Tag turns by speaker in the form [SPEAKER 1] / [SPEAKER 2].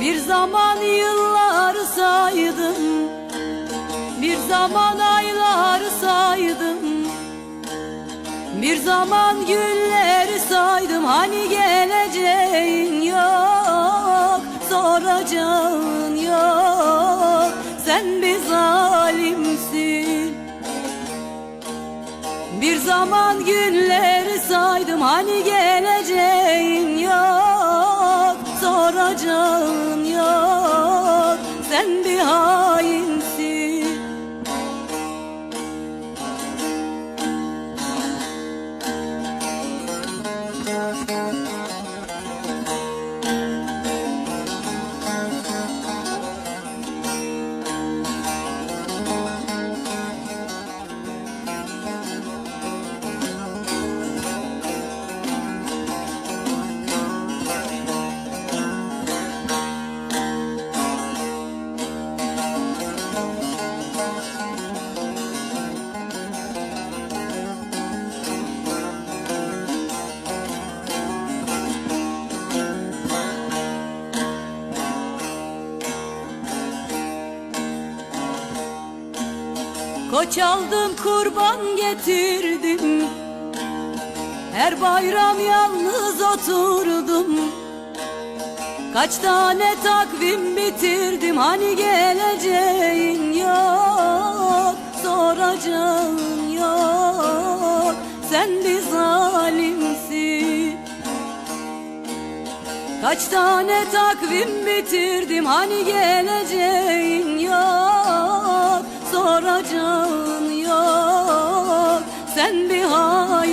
[SPEAKER 1] Bir zaman yılları saydım. Bir zaman ayları saydım. Bir zaman günleri saydım. Hani geleceğin yok Soracağın yok. Sen bir zalimsin. Bir zaman günleri saydım. Hani geleceğin yok Soracağın Koç aldım kurban getirdim Her bayram yalnız oturdum. Kaç tane takvim bitirdim? Hani geleceğin yok Soracağın yok. Sen bir zalimsin. Kaç tane takvim bitirdim? Hani geleceğin Sen bir hain